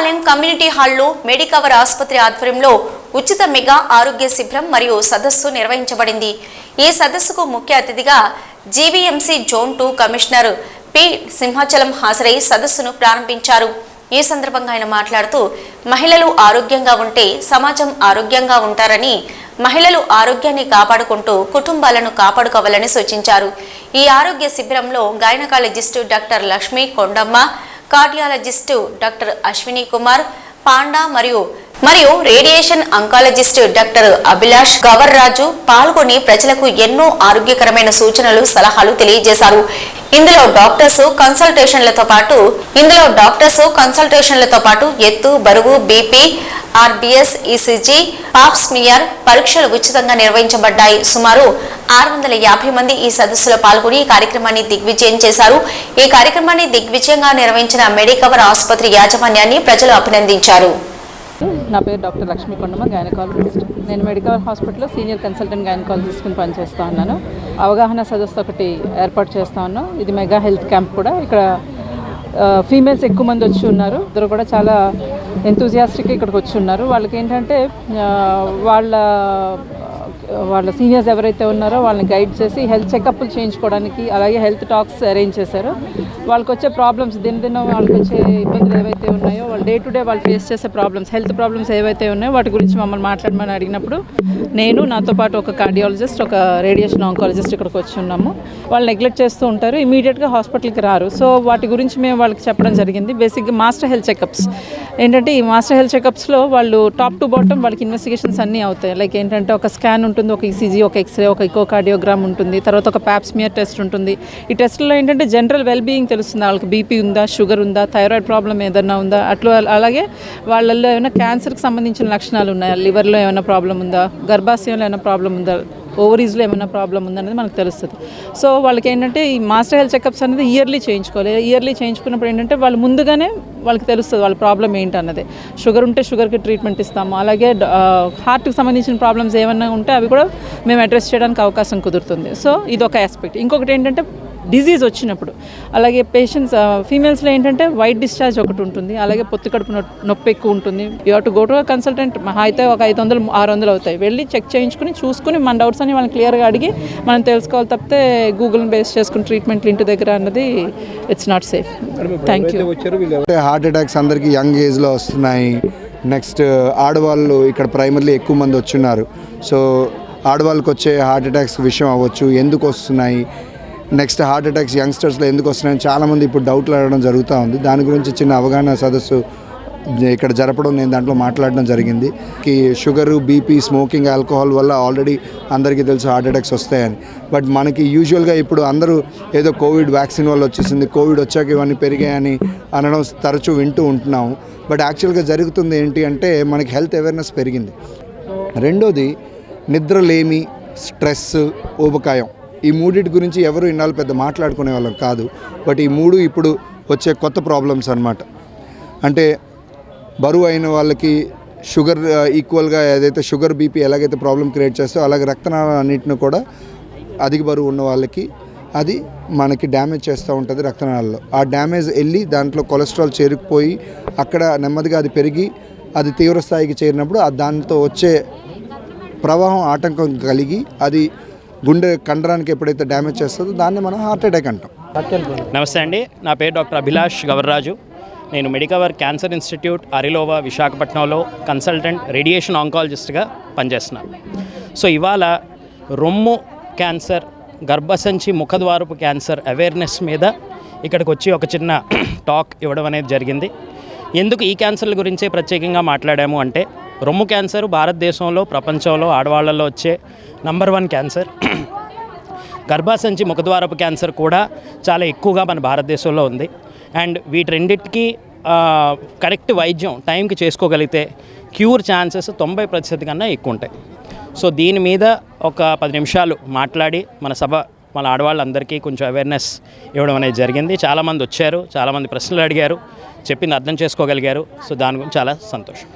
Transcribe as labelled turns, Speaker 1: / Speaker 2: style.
Speaker 1: కుటుంబాలయం community హాల్లో Medicover ఆసుపత్రి ఆధ్వర్యంలో ఉచిత మెగా ఆరోగ్య శిబిరం మరియు సదస్సు నిర్వహించబడింది. ఈ సదస్సుకు ముఖ్య అతిథిగా GVMC zone two commissioner P Simhachalam హాజరై సదస్సును ప్రారంభించారు. ఈ సందర్భంగా ఆయన మాట్లాడుతూ మహిళలు ఆరోగ్యంగా ఉంటే సమాజం ఆరోగ్యంగా ఉంటారని మహిళలు ఆరోగ్యాన్ని కాపాడుకుంటూ కుటుంబాలను కాపాడుకోవాలని సూచించారు. ఈ ఆరోగ్య శిబిరంలో gynaecologist doctor Lakshmi Kondamma cardiologist doctor Ashwini Kumar Panda మరియు మరియు రేడియేషన్ అంకాలజిస్ట్ డాక్టర్ అభిలాష్ గవర్ రాజు పాల్గొని ప్రజలకు ఎన్నో ఆరోగ్యకరమైన సూచనలు సలహాలు తెలియజేశారు. ఇందులో డాక్టర్స్ కన్సల్టేషన్లతో పాటు ఇందులో డాక్టర్స్ కన్సల్టేషన్లతో పాటు ఎత్తు బరువు బీపీ ఆర్బిఎస్ ఈసీజీ పాప్స్మియర్ పరీక్షలు ఉచితంగా నిర్వహించబడ్డాయి. సుమారు ఆరు వందల యాభై మంది ఈ సదస్సులో పాల్గొని ఈ కార్యక్రమాన్ని దిగ్విజయం చేశారు. ఈ కార్యక్రమాన్ని దిగ్విజయంగా నిర్వహించిన మెడికవర్ ఆసుపత్రి యాజమాన్యాన్ని ప్రజలు అభినందించారు.
Speaker 2: నా పేరు డాక్టర్ లక్ష్మీ కొండమ్మ గైనకాలజిస్ట్ నేను మెడికల్ హాస్పిటల్లో సీనియర్ కన్సల్టెంట్ గైనకాలజిస్ట్ని పనిచేస్తూ ఉన్నాను. అవగాహన సదస్సు ఒకటి ఏర్పాటు చేస్తా ఉన్నాం ఇది మెగా హెల్త్ క్యాంప్ కూడా. ఇక్కడ ఫీమేల్స్ ఎక్కువ మంది వచ్చి ఉన్నారు. ఇద్దరు కూడా చాలా ఎంతూజియాస్టిక్గా ఇక్కడికి వచ్చి ఉన్నారు. వాళ్ళకి ఏంటంటే వాళ్ళ వాళ్ళ సీనియర్స్ ఎవరైతే ఉన్నారో వాళ్ళని గైడ్ చేసి హెల్త్ చెకప్లు చేయించుకోవడానికి అలాగే హెల్త్ టాక్స్ అరేంజ్ చేశారు. వాళ్ళకి వచ్చే ప్రాబ్లమ్స్ దినదినం వాళ్ళకి వచ్చే ఇబ్బందులు ఏవైతే ఉన్నాయో వాళ్ళు డే టు డే వాళ్ళు ఫేస్ చేసే ప్రాబ్లమ్స్ హెల్త్ ప్రాబ్లమ్స్ ఏవైతే ఉన్నాయో వాటి గురించి మమ్మల్ని మాట్లాడమని అడిగినప్పుడు నేను నాతో పాటు ఒక కార్డియాలజిస్ట్ ఒక రేడియేషన్ ఆంకాలజిస్ట్ ఇక్కడికి వచ్చి ఉన్నాము. వాళ్ళు నెగ్లెక్ట్ చేస్తూ ఉంటారు ఇమీడియట్గా హాస్పిటల్కి రారు. సో వాటి గురించి మేము వాళ్ళకి చెప్పడం జరిగింది. బేసిక్గా మాస్టర్ హెల్త్ చెకప్స్. ఏంటంటే ఈ మాస్టర్ హెల్త్ చెకప్స్లో వాళ్ళు టాప్ టు బాటమ్ వాళ్ళకి ఇన్వెస్టిగేషన్స్ అన్నీ అవుతాయి. లైక్ ఏంటంటే ఒక స్కాన్ ఉంటుంది ఒక ఈసీజీ ఒక ఎక్స్రే ఒక ఇకో కార్డియోగ్రామ్ ఉంటుంది. తర్వాత ఒక ప్యాప్స్మియర్ టెస్ట్ ఉంటుంది. ఈ టెస్ట్లో ఏంటంటే జనరల్ వెల్ బీయింగ్ తెలుస్తుంది. వాళ్ళకి బీపీ ఉందా షుగర్ ఉందా థైరాయిడ్ ప్రాబ్లం ఏదైనా ఉందా? అట్లా అలాగే వాళ్ళల్లో ఏమైనా క్యాన్సర్కి సంబంధించిన లక్షణాలు ఉన్నాయా? లివర్లో ఏమైనా ప్రాబ్లం ఉందా? గర్భాశయంలో ఏమైనా ప్రాబ్లం ఉందా? ఓవరీస్లో ఏమైనా ప్రాబ్లం ఉందనేది మనకు తెలుస్తుంది. సో వాళ్ళకి ఏంటంటే ఈ మాస్టర్ హెల్త్ చెకప్స్ అనేది ఇయర్లీ చేయించుకోవాలి. ఇయర్లీ చేయించుకున్నప్పుడు ఏంటంటే వాళ్ళు ముందుగానే వాళ్ళకి తెలుస్తుంది వాళ్ళ ప్రాబ్లం ఏంటన్నది. షుగర్ ఉంటే షుగర్కి ట్రీట్మెంట్ ఇస్తాము. అలాగే హార్ట్కి సంబంధించిన ప్రాబ్లమ్స్ ఏమైనా ఉంటే అవి కూడా మేము అడ్రస్ చేయడానికి అవకాశం కుదురుతుంది. సో ఇది ఒక ఆస్పెక్ట్ ఇంకొకటి ఏంటంటే డిజీజ్ వచ్చినప్పుడు. అలాగే పేషెంట్స్ ఫీమేల్స్లో ఏంటంటే వైట్ డిశ్చార్జ్ ఒకటి ఉంటుంది అలాగే పొత్తు కడుపు నొ- నొప్పి ఎక్కువ ఉంటుంది. You to go to consultant మహా అయితే ఒక ఐదు వందలు ఆరు వందలు అవుతాయి. వెళ్ళి చెక్ చేయించుకుని చూసుకుని మన డౌట్స్ అని వాళ్ళని క్లియర్గా అడిగి మనం తెలుసుకోవాలి తప్పితే గూగుల్ బేస్ చేసుకుని ట్రీట్మెంట్లు ఇంటి దగ్గర అన్నది it's not safe thank you
Speaker 3: heart attacks అందరికీ యంగ్ ఏజ్లో వస్తున్నాయి. నెక్స్ట్ ఆడవాళ్ళు ఇక్కడ ప్రైమర్లీ ఎక్కువ మంది వచ్చున్నారు. సో ఆడవాళ్ళకి వచ్చే హార్ట్ అటాక్స్ విషయం అవ్వచ్చు ఎందుకు వస్తున్నాయి నెక్స్ట్ హార్ట్ అటాక్స్ యంగ్స్టర్స్లో ఎందుకు వస్తున్నాయని చాలామంది ఇప్పుడు డౌట్లు అడగడం జరుగుతూ ఉంది. దాని గురించి చిన్న అవగాహన సదస్సు ఇక్కడ జరపడం నేను దాంట్లో మాట్లాడడం జరిగింది. కి షుగరు బీపీ స్మోకింగ్ ఆల్కహాల్ వల్ల ఆల్రెడీ అందరికీ తెలుసు హార్ట్ అటాక్స్ వస్తాయని. బట్ మనకి యూజువల్గా ఇప్పుడు అందరూ ఏదో కోవిడ్ వ్యాక్సిన్ వల్ల వచ్చేసింది కోవిడ్ వచ్చాక ఇవన్నీ పెరిగాయని అనడం తరచూ వింటూ ఉంటున్నాము. బట్ యాక్చువల్గా జరుగుతుంది ఏంటి అంటే మనకి హెల్త్ అవేర్నెస్ పెరిగింది. రెండోది నిద్రలేమి స్ట్రెస్ ఊబకాయం. ఈ మూడింటి గురించి ఎవరు ఇన్నాళ్ళు పెద్ద మాట్లాడుకునే వాళ్ళం కాదు. బట్ ఈ మూడు ఇప్పుడు వచ్చే కొత్త ప్రాబ్లమ్స్ అన్నమాట. అంటే బరువు అయిన వాళ్ళకి షుగర్ ఈక్వల్గా ఏదైతే షుగర్ బీపీ ఎలాగైతే ప్రాబ్లం క్రియేట్ చేస్తో అలాగే రక్తనాళాలు అన్నింటిని కూడా అధిక బరువు ఉన్న వాళ్ళకి అది మనకి డ్యామేజ్ చేస్తూ ఉంటుంది రక్తనాళాల్లో. ఆ డ్యామేజ్ వెళ్ళి దాంట్లో కొలెస్ట్రాల్ చేరుకుపోయి అక్కడ నెమ్మదిగా అది పెరిగి అది తీవ్ర స్థాయికి చేరినప్పుడు ఆ దాంతో వచ్చే ప్రవాహం ఆటంకం కలిగి అది గుండె కండరానికి ఎప్పుడైతే డ్యామేజ్ చేస్తుందో దాన్ని మనం హార్ట్ అటాక్ అంటాం.
Speaker 4: నమస్తే అండి నా పేరు డాక్టర్ అభిలాష్ గవర్రాజు. నేను మెడికవర్ క్యాన్సర్ ఇన్స్టిట్యూట్ అరిలోవా విశాఖపట్నంలో కన్సల్టెంట్ రేడియేషన్ ఆంకాలజిస్ట్గా పనిచేస్తున్నాను. సో ఇవాళ రొమ్ము క్యాన్సర్ గర్భసంచి ముఖద్వారపు క్యాన్సర్ అవేర్నెస్ మీద ఇక్కడికి వచ్చి ఒక చిన్న టాక్ ఇవ్వడం అనేది జరిగింది. ఎందుకు ఈ క్యాన్సర్ల గురించే ప్రత్యేకంగా మాట్లాడాము అంటే రొమ్ము క్యాన్సర్ భారతదేశంలో ప్రపంచంలో ఆడవాళ్ళలో వచ్చే నంబర్ వన్ క్యాన్సర్. గర్భాసంచి ముఖద్వారపు క్యాన్సర్ కూడా చాలా ఎక్కువగా మన భారతదేశంలో ఉంది. అండ్ వీటి రెండింటికి కరెక్ట్ వైద్యం టైంకి చేసుకోగలిగితే క్యూర్ ఛాన్సెస్ తొంభై ప్రతిశత కన్నా ఎక్కువ ఉంటాయి సో దీని మీద ఒక పది నిమిషాలు మాట్లాడి మన సభ మన ఆడవాళ్ళందరికీ కొంచెం అవేర్నెస్ ఇవ్వడం అనేది జరిగింది. చాలామంది వచ్చారు చాలామంది ప్రశ్నలు అడిగారు చెప్పింది అర్థం చేసుకోగలిగారు. సో దాని గురించి చాలా సంతోషం.